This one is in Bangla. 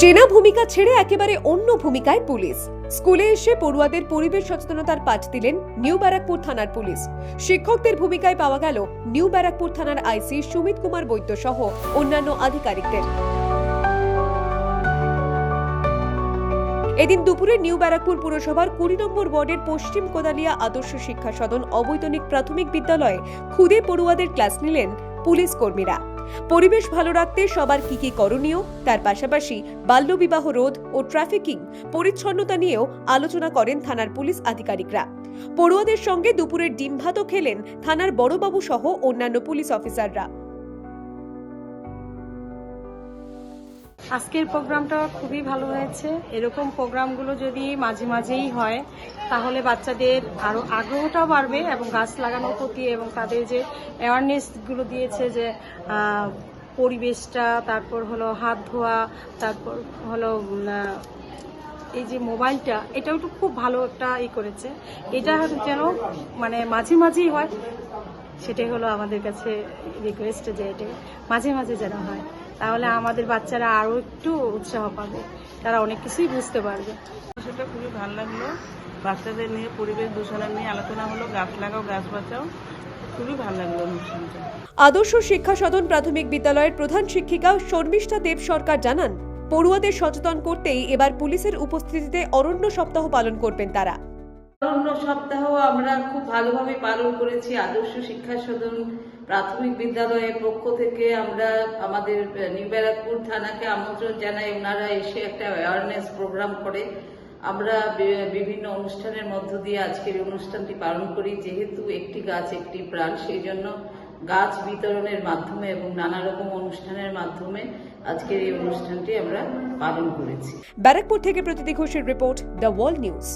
চেনা ভূমিকা ছেড়ে একেবারে অন্য ভূমিকায় পুলিশ। স্কুলে এসে পড়ুয়াদের পরিবেশ সচেতনতার পাঠ দিলেন নিউ ব্যারাকপুর থানার পুলিশ। শিক্ষকদের ভূমিকায় পাওয়া গেল নিউ ব্যারাকপুর থানার আইসি সুমিত কুমার বৈদ্য সহ অন্যান্য আধিকারিকদের। এদিন দুপুরে নিউ ব্যারাকপুর পুরসভার কুড়ি নম্বর ওয়ার্ডের পশ্চিম কোদালিয়া আদর্শ শিক্ষা সদন অবৈতনিক প্রাথমিক বিদ্যালয়ে খুদে পড়ুয়াদের ক্লাস নিলেন পুলিশ কর্মীরা। পরিবেশ ভালো রাখতে সবার কি কি করণীয়? তার পাশাপাশি বাল্যবিবাহ রোধ ও ট্রাফিকিং পরিচ্ছন্নতা নিয়েও আলোচনা করেন থানার পুলিশ আধিকারিকরা। পড়ুয়াদের সঙ্গে দুপুরের ডিম ভাতও খেলেন থানার বড়বাবু সহ অন্যান্য পুলিশ অফিসাররা। আজকের প্রোগ্রামটা খুবই ভালো হয়েছে। এরকম প্রোগ্রামগুলো যদি মাঝে মাঝেই হয়, তাহলে বাচ্চাদের আরও আগ্রহটাও বাড়বে এবং গাছ লাগানোর প্রতি এবং তাদের যে অ্যাওয়ারনেসগুলো দিয়েছে যে পরিবেশটা, তারপর হলো হাত ধোয়া, তারপর হলো এই যে মোবাইলটা, এটাও একটু খুব ভালো একটা ই করেছে। এটা যেন মানে মাঝে মাঝেই হয়, সেটাই হলো আমাদের কাছে রিকোয়েস্ট যে এটা মাঝে মাঝে যেন হয়। তাহলে আমাদের বাচ্চারা আরও একটু উৎসাহ পাবে। তারা অনেক কিছুই বুঝতে পারবে। সেটা খুবই ভালো লাগল। বাচ্চাদের নিয়ে পরিবেশ দূষণের নিয়ে আলোচনা হলো। গাছ লাগাও গাছ বাঁচাও। খুবই ভালো লাগল অনুষ্ঠানটা। আদর্শ শিক্ষা সদন প্রাথমিক বিদ্যালয়ের প্রধান শিক্ষিকা শর্মিষ্ঠা দেব সরকার জানান পড়ুয়াদের সচেতন করতেই এবার পুলিশের উপস্থিতিতে অরণ্য সপ্তাহ পালন করবেন তারা। অরণ্য সপ্তাহ আমরা খুব ভালোভাবে পালন করেছি আদর্শ শিক্ষা সদন প্রাথমিক বিদ্যালয়ের পক্ষ থেকে আমরা আমাদের নিউ ব্যারাকপুর থানাকে আমন্ত্রণ জানাই। ওনারা এসে একটা অ্যাওয়ারনেস প্রোগ্রাম করে। আমরা বিভিন্ন অনুষ্ঠানের মধ্য দিয়ে আজকের অনুষ্ঠানটি পালন করি। যেহেতু একটি গাছ একটি প্রাণ, সেই জন্য গাছ বিতরণের মাধ্যমে এবং নানা রকম অনুষ্ঠানের মাধ্যমে আজকের এই অনুষ্ঠানটি আমরা পালন করেছি। ব্যারাকপুর থেকে প্রতীতি ঘোষের রিপোর্ট দ্য ওয়ার্ল্ড নিউজ।